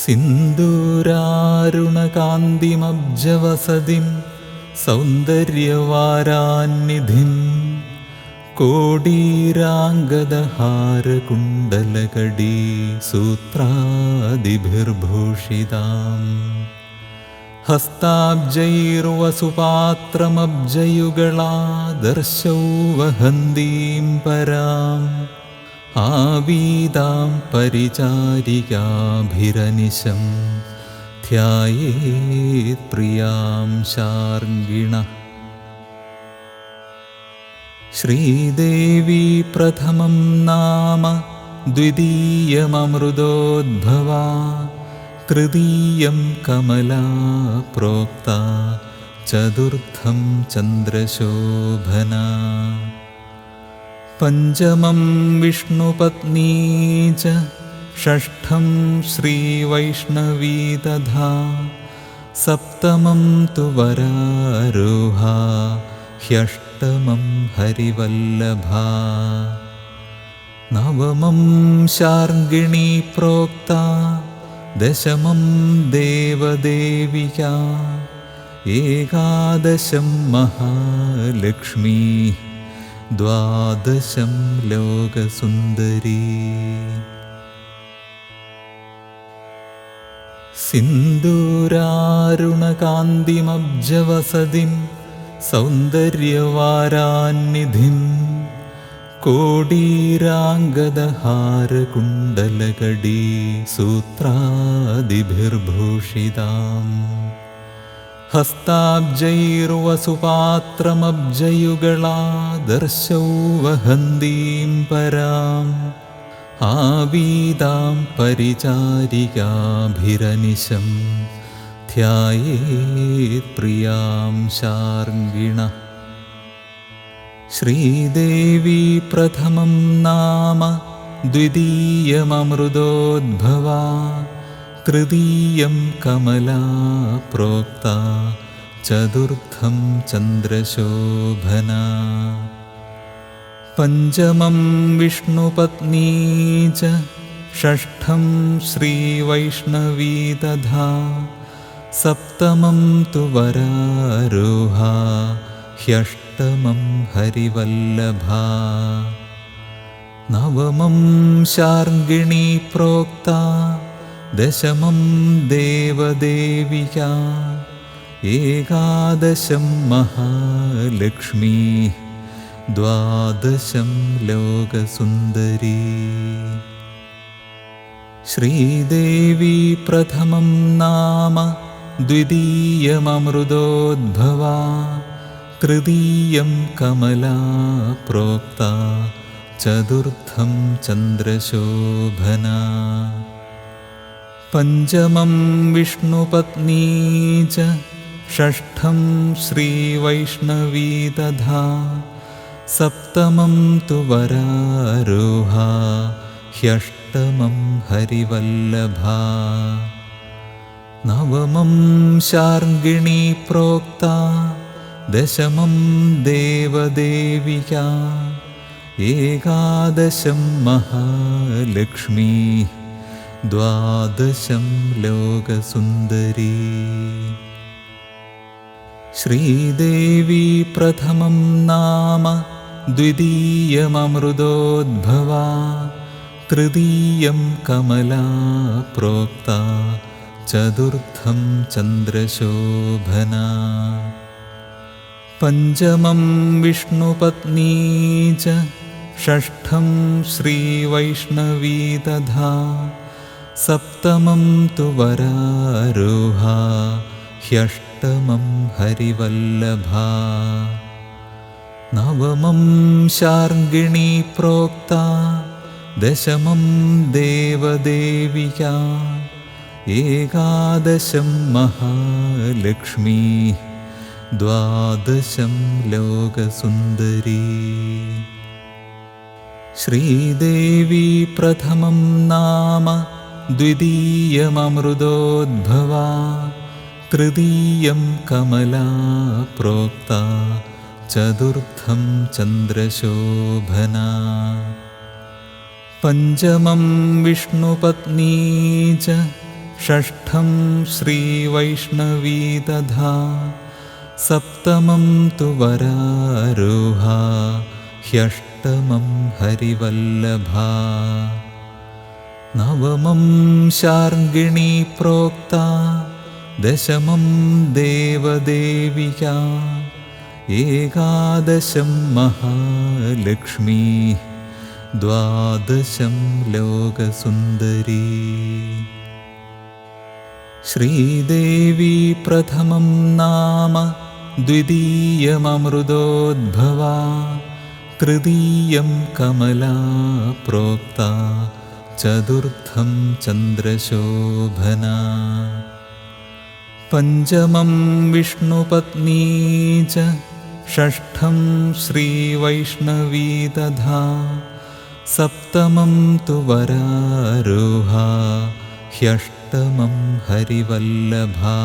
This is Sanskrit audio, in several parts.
सिन्दूरारुणकान्तिमब्जवसतिं सौन्दर्यवारान्निधिं कोडीराङ्गदहारकुण्डलकडी सूत्रादिभिर्भूषिताम्। हस्ताब्जैर्वसुपात्रमब्जयुगलादर्शौ वहन्तीं पराम् आवीदां परिचारिकाभिरनिशं ध्यायेत्प्रियां शार्ङ्गिणः श्रीदेवी प्रथमं नाम द्वितीयममृदोद्भवा तृतीयं कमला प्रोक्ता चतुर्थं चन्द्रशोभना पञ्चमं विष्णुपत्नी च षष्ठं श्रीवैष्णवी तथा सप्तमं तु वरारोहा ह्यष्टमं हरिवल्लभा। नवमं शार्ङ्गिणी प्रोक्ता दशमं देवदेविका एकादशं महालक्ष्मी द्वादशं लोकसुन्दरी सिन्दूरारुणकान्तिमब्जवसतिं सौन्दर्यवारान्निधिं कोडीराङ्गदहारकुण्डलकडी सूत्रादिभिर्भूषिताम् हस्ताब्जैर्वसुपात्रमब्जयुगलादर्शौ वहन्तीं पराम् आवीदां परिचारिकाभिरनिशं ध्यायेत्प्रियां शार्ङ्गिणः। श्रीदेवी प्रथमं नाम द्वितीयममृदोद्भवा तृतीयं कमला प्रोक्ता चतुर्थं चन्द्रशोभना। पञ्चमं विष्णुपत्नी च षष्ठं श्रीवैष्णवी तथा सप्तमं तु वरारोहा ह्यष्टमं हरिवल्लभा। नवमं शार्ङ्गिणी प्रोक्ता दशमं देवदेविका एकादशं महालक्ष्मी द्वादशं लोकसुन्दरी श्रीदेवी प्रथमं नाम द्वितीयममृदोद्भवा तृतीयं कमला प्रोक्ता चतुर्थं चन्द्रशोभना पञ्चमं विष्णुपत्नी च षष्ठं श्रीवैष्णवी तथा सप्तमं तु वरारोहा ह्यष्टमं हरिवल्लभा। नवमं शार्ङ्गिणी प्रोक्ता दशमं देवदेविका एकादशं महालक्ष्मी द्वादशं लोकसुन्दरी। श्रीदेवी प्रथमं नाम द्वितीयममृदोद्भवा तृतीयं कमला प्रोक्ता चतुर्थं चन्द्रशोभना। पञ्चमं विष्णुपत्नी च षष्ठं श्रीवैष्णवी तथा सप्तमं तु वरारोहा ह्यष्टमं हरिवल्लभा। नवमं शार्ङ्गिणी प्रोक्ता दशमं देवदेविका एकादशं महालक्ष्मी द्वादशं लोकसुन्दरी। श्रीदेवी प्रथमं नाम द्वितीयममृदोद्भवा तृतीयं कमला प्रोक्ता चतुर्थं चन्द्रशोभना। पञ्चमं विष्णुपत्नी च षष्ठं श्रीवैष्णवी तथा सप्तमं तु वरारोहा ह्यष्टमं हरिवल्लभा नवमं शार्ङ्गिणी प्रोक्ता दशमं देवदेविका एकादशं महालक्ष्मी द्वादशं लोकसुन्दरी। श्रीदेवी प्रथमं नाम द्वितीयममृदोद्भवा तृतीयं कमला प्रोक्ता चतुर्थं चन्द्रशोभना। पञ्चमं विष्णुपत्नी च षष्ठं श्रीवैष्णवी तथा सप्तमं तु वरारोहा ह्यष्टमं हरिवल्लभा।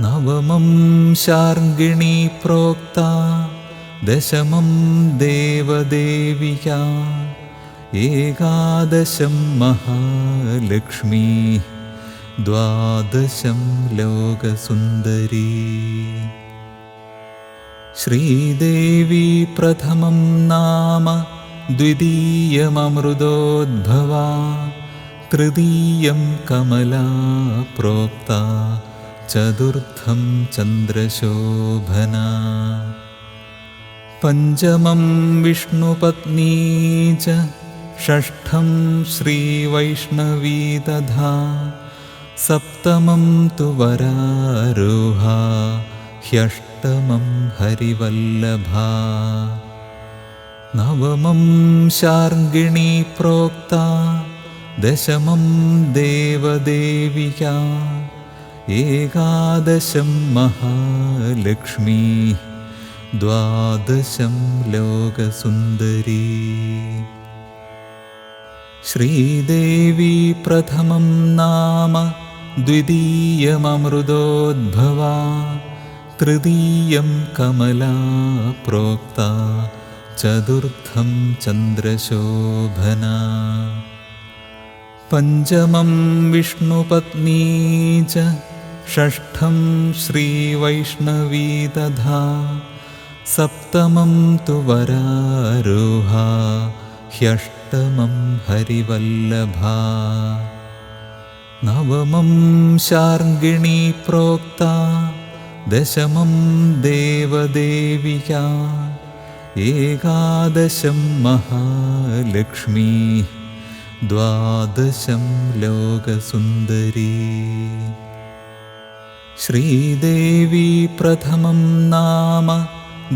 नवमं शार्ङ्गिणी प्रोक्ता दशमं देवदेविका एकादशं महालक्ष्मी द्वादशं लोकसुन्दरी। श्रीदेवी प्रथमं नाम द्वितीयममृदोद्भवा तृतीयं कमला प्रोक्ता चतुर्थं चन्द्रशोभना। पञ्चमं विष्णुपत्नी च षष्ठं श्रीवैष्णवी तथा सप्तमं तु वरारोहा ह्यष्टमं हरिवल्लभा। नवमं शार्ङ्गिणी प्रोक्ता दशमं देवदेविका एकादशं महालक्ष्मी द्वादशं लोकसुन्दरी श्रीदेवी प्रथमं नाम द्वितीयममृदोद्भवा तृतीयं कमला प्रोक्ता चतुर्थं चन्द्रशोभना। पञ्चमं विष्णुपत्नी च षष्ठं श्रीवैष्णवी तथा सप्तमं तु वरारोहा ह्यष्टमं हरिवल्लभा। नवमं शार्ङ्गिणी प्रोक्ता दशमं देवदेविका एकादशं महालक्ष्मी द्वादशं लोकसुन्दरी। श्रीदेवी प्रथमं नाम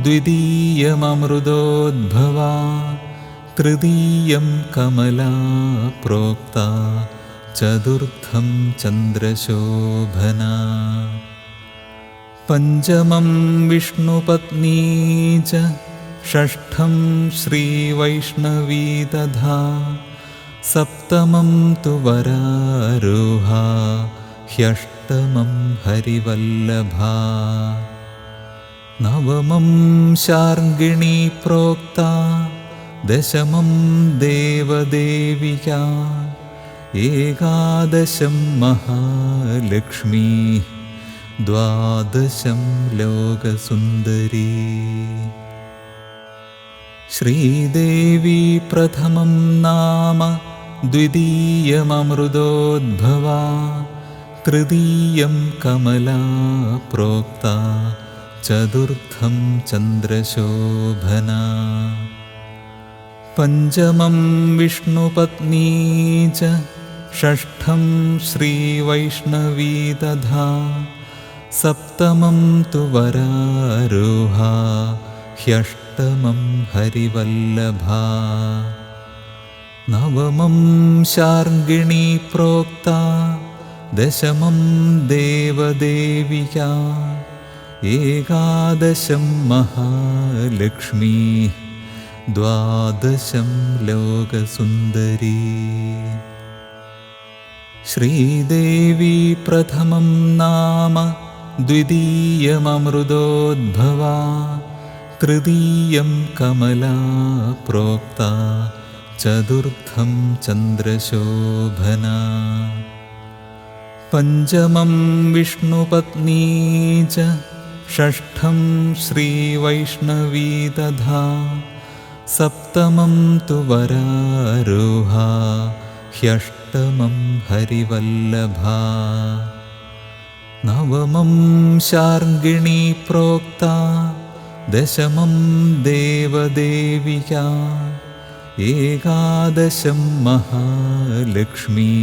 द्वितीयममृदोद्भवा तृतीयं कमला प्रोक्ता चतुर्थं चन्द्रशोभना। पञ्चमं विष्णुपत्नी च षष्ठं श्रीवैष्णवी तथा सप्तमं तु वरारोहा ह्यष्टमं हरिवल्लभा। नवमं शार्ङ्गिणी प्रोक्ता दशमं देवदेविका एकादशं महालक्ष्मी द्वादशं लोकसुन्दरी श्रीदेवी प्रथमं नाम द्वितीयममृदोद्भवा तृतीयं कमला प्रोक्ता चतुर्थं चन्द्रशोभना पञ्चमं विष्णुपत्नी च षष्ठं श्रीवैष्णवी तथा सप्तमं तु वरारोहा ह्यष्टमं हरिवल्लभा। नवमं शार्ङ्गिणी प्रोक्ता दशमं देवदेविका एकादशं महालक्ष्मी द्वादशं लोकसुन्दरी। श्रीदेवी प्रथमं नाम द्वितीयममृदोद्भवा तृतीयं कमला प्रोक्ता चतुर्थं चन्द्रशोभना। पञ्चमं विष्णुपत्नी च षष्ठं श्रीवैष्णवी तथा सप्तमं तु वरारोहा ह्यष्टमं हरिवल्लभा। नवमं शार्ङ्गिणी प्रोक्ता दशमं देवदेविका एकादशं महालक्ष्मी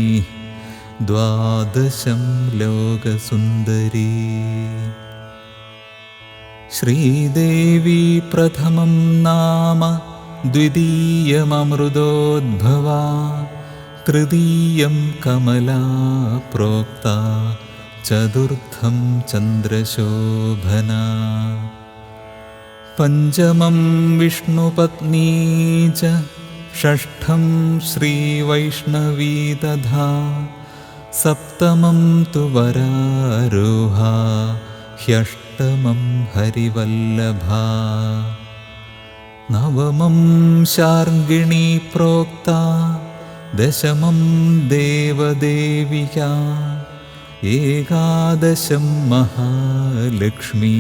द्वादशं लोकसुन्दरी। श्रीदेवी प्रथमं नाम द्वितीयममृदोद्भवा तृतीयं कमला प्रोक्ता चतुर्थं चन्द्रशोभना। पञ्चमं विष्णुपत्नी च षष्ठं श्रीवैष्णवी तथा सप्तमं तु वरारोहा ह्यष्टमं हरिवल्लभा नवमं शार्ङ्गिणी प्रोक्ता दशमं देवदेविका एकादशं महालक्ष्मी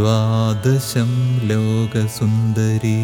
द्वादशं लोकसुन्दरी